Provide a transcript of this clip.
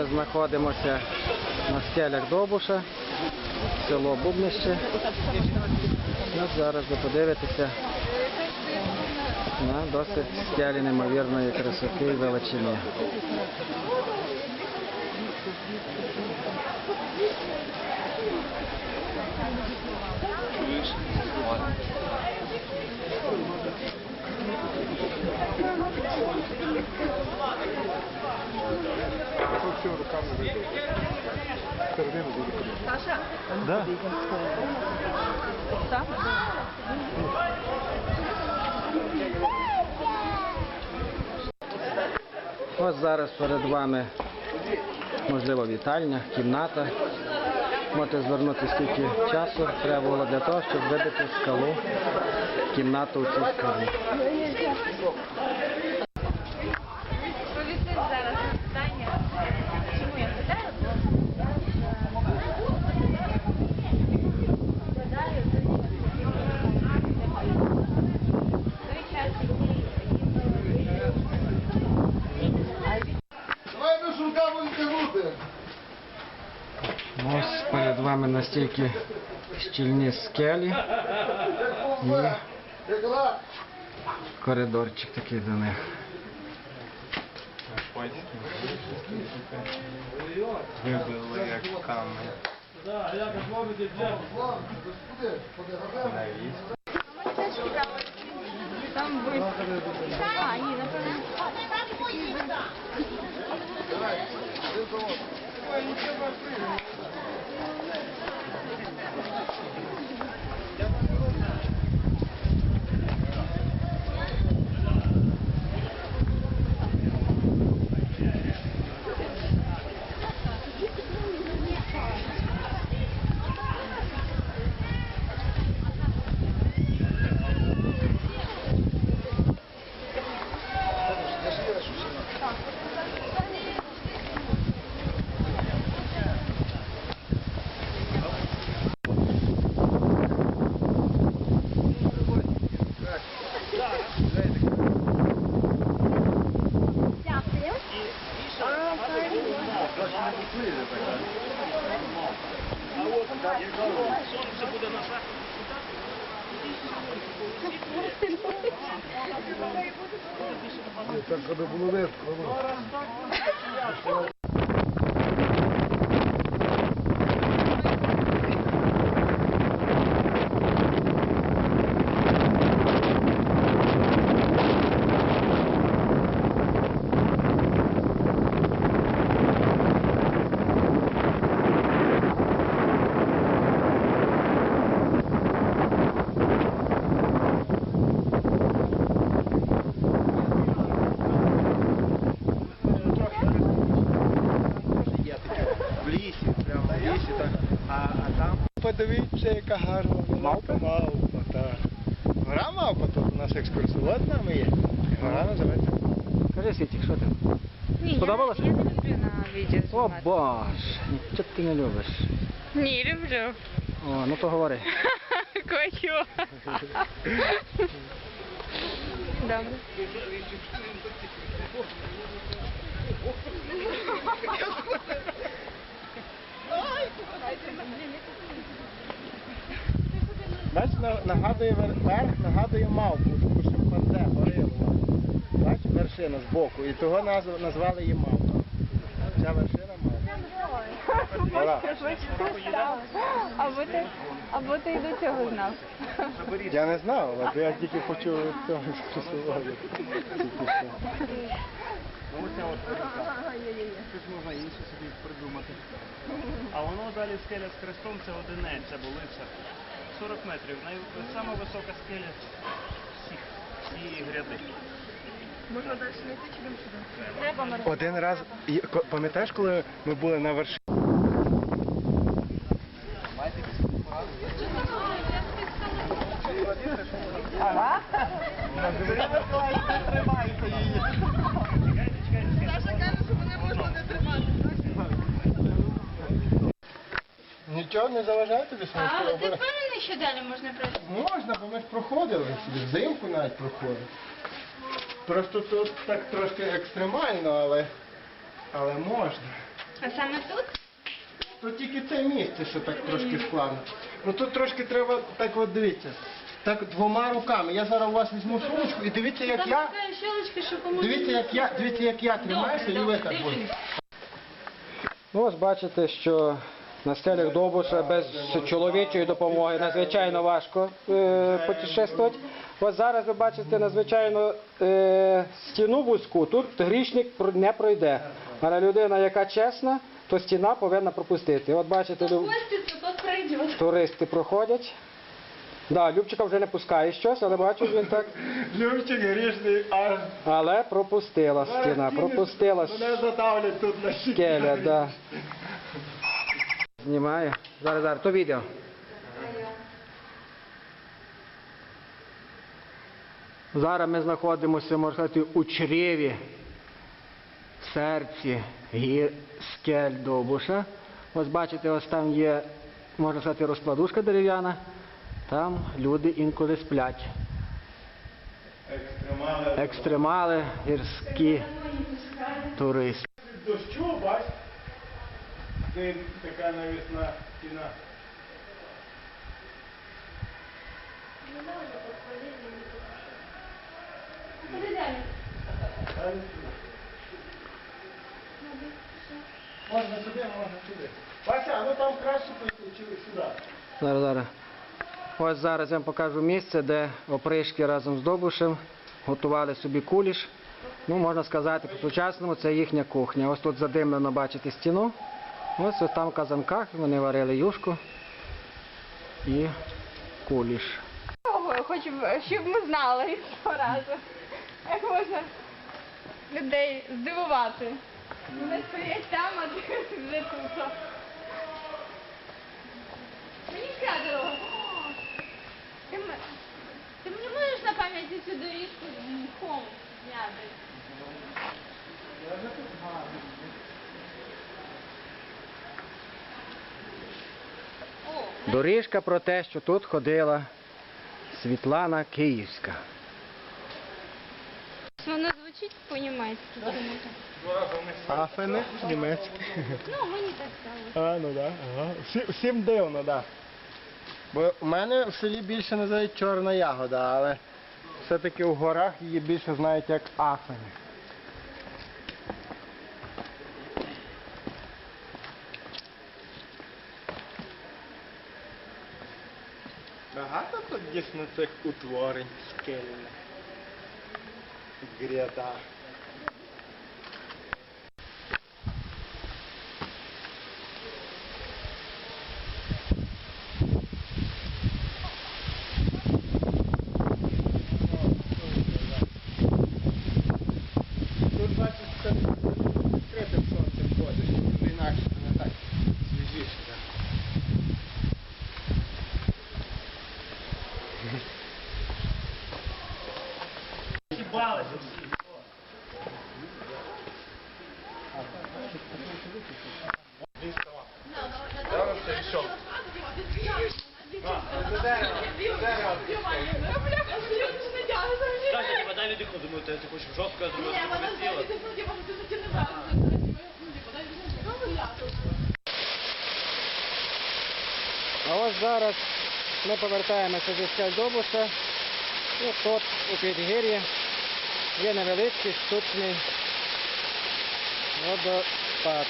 вами знаходимося на скелях Добуша, село Бубнище. Ну, зараз ви подивитеся на досить скелі неймовірної красоти і величини. Тут Да. Ось зараз перед вами можливо вітальня, кімната. Можете звернути скільки часу треба було для того, щоб вибити скалу, кімнату у цій скалі. Перед вами настільки щільні скелі і коридорчик такий до них. Вибили як камінь. Там ви. А, ні, напевно. Дякую. Так, коли було легко. Подивіться, яка гарна мавпа. Мавпа, так. Гора мавпа, тут у нас екскурсовод з нами є. Гора називається. Кажи Світік, що ти? Ні, Сподобалось? Я, я не люблю на відео О знімати. боже, нічого ти не любиш. Ні, люблю. О, ну то говори. Кою. Добре. Бач, нагадує верх, нагадує мавпу, таку шимпанзе, горилу. Бач, вершина з боку. І того назвали її мавпа. Ця вершина мавпа. Або ти, або ти й до цього знав. Я не знав, але я тільки почув цього екскурсоводу. Щось можна інше собі придумати. А воно далі скеля з хрестом це одинець, це болиця. 40 метрів. Най... Сама висока скеля всіх, всієї гряди. Треба морозити. Один раз, і- ко- пам'ятаєш, коли ми були на вершині? Нічого не заважає тобі А, ти? Впевнений, що далі можна пройти? Можна, бо ми ж проходили сюди, взимку навіть проходили. Просто тут так трошки екстремально, але, але можна. А саме тут? То тільки це місце, що так трошки складно. Ну тут трошки треба, так от дивіться, так двома руками. Я зараз у вас візьму сумочку і дивіться, як я, така щелочка, що кому дивіться, як я, дивіться, як я тримаюся, і ви так будете. Ну, ось бачите, що на скелях Довбуша без чоловічої допомоги надзвичайно важко е, путешествувати. Ось зараз ви бачите надзвичайно е, стіну вузьку, тут грішник не пройде. Але людина, яка чесна, то стіна повинна пропустити. От бачите, лю- туристи проходять. Да, Любчика вже не пускає щось, але бачу, він так. Любчик грішний, а Але пропустила стіна, пропустила мене задавлять тут на щиті. скеля, да. Знімає. Зараз, зараз, то відео. Зараз ми знаходимося, можна сказати, у чреві, серці гір скель Довбуша. Ось бачите, ось там є, можна сказати, розкладушка дерев'яна. Там люди інколи сплять. Екстремали, гірські туристи. Дощу, бач, це така навісна стіна. Можна сюди, можна сюди. Вася, ну там краще пойти, чи сюди. Зараз, зараз. Ось зараз я вам покажу місце, де опришки разом з Добушем готували собі куліш. Ну, можна сказати, по-сучасному це їхня кухня. Ось тут задимлено, бачите, стіну. Ось, там в казанках вони варили юшку і куліш. Б- щоб ми знали цього разу. Як можна людей здивувати. Вони стоять там, а ти вже тут. Мені дорога. Ти, ти мені можеш на пам'яті цю доріжку з мхом зняти? О, Доріжка про те, що тут ходила Світлана Київська. Воно звучить по-німецьки чому-то. Афени. Ну, мені так стало. А, ну да. Ага. Всі, всім дивно, да. Бо у мене в селі більше називають чорна ягода, але все-таки в горах її більше знають як афени. Багато цих утворень скельних. Гряда. Тут бачиш, це відкритим сонцем ходиш, тут інакше це не так свіжіше. так. Катя, подай віддихну, думаю, ти, хочеш жорстко, я думаю, не присіла. А ось зараз ми повертаємося зі Скальдобуса І тут у підгір'ї є невеличкий штучний водопад.